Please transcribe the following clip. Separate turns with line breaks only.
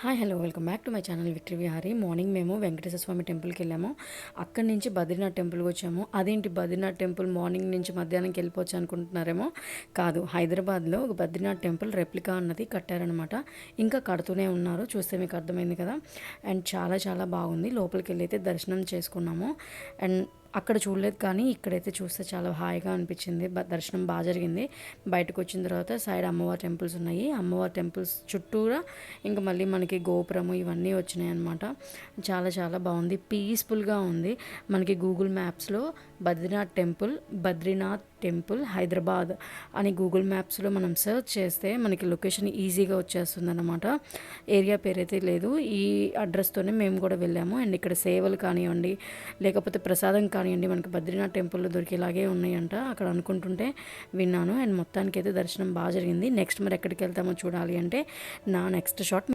Hi hello welcome back to my channel Victory Vihari morning మేము వెంకటేశ్వర స్వామి టెంపుల్కి వెళ్ళాము. అక్కడి నుంచి బద్రీనాథ్ టెంపుల్కి వచ్చాము. అదేంటి బద్రీనాథ్ టెంపుల్ మార్నింగ్ నుంచి మధ్యాహ్నంకి వెళ్ళిపోవచ్చు అనుకుంటున్నారేమో? కాదు హైదరాబాద్లో ఒక బద్రీనాథ్ టెంపుల్ రెప్లికా అన్నది కట్టారనమాట ఇంకా కడుతూనే ఉన్నారు. చూస్తే మీకు అర్థమైంది కదా. అండ్ చాలా చాలా బాగుంది. లోపలికి వెళ్ళి అయితే దర్శనం చేసుకున్నాము. అండ్ అక్కడ చూడలేదు కానీ ఇక్కడైతే చూస్తే చాలా హాయిగా అనిపించింది. దర్శనం బాగా జరిగింది. బయటకు వచ్చిన తర్వాత సైడ్ అమ్మవారి టెంపుల్స్ ఉన్నాయి. అమ్మవారి టెంపుల్స్ చుట్టూరా ఇంకా మళ్ళీ మనకి గోపురము ఇవన్నీ వచ్చినాయి అనమాట చాలా చాలా బాగుంది. పీస్ఫుల్గా ఉంది. మనకి గూగుల్ మ్యాప్స్లో బద్రీనాథ్ టెంపుల్ బద్రీనాథ్ టెంపుల్ హైదరాబాద్ అని గూగుల్ మ్యాప్స్లో మనం సెర్చ్ చేస్తే మనకి లొకేషన్ ఈజీగా వచ్చేస్తుంది అనమాట ఏరియా పేరైతే లేదు. ఈ అడ్రస్తోనే మేము కూడా వెళ్ళాము. అండ్ ఇక్కడ సేవలు కానివ్వండి లేకపోతే ప్రసాదం కానివ్వండి మనకి బద్రీనాథ్ టెంపుల్లో దొరికేలాగే ఉన్నాయంట. అక్కడ అనుకుంటుంటే విన్నాను. అండ్ మొత్తానికి అయితే దర్శనం బాగా జరిగింది. నెక్స్ట్ మరి ఎక్కడికి వెళ్తామో చూడాలి అంటే నా నెక్స్ట్ షాట్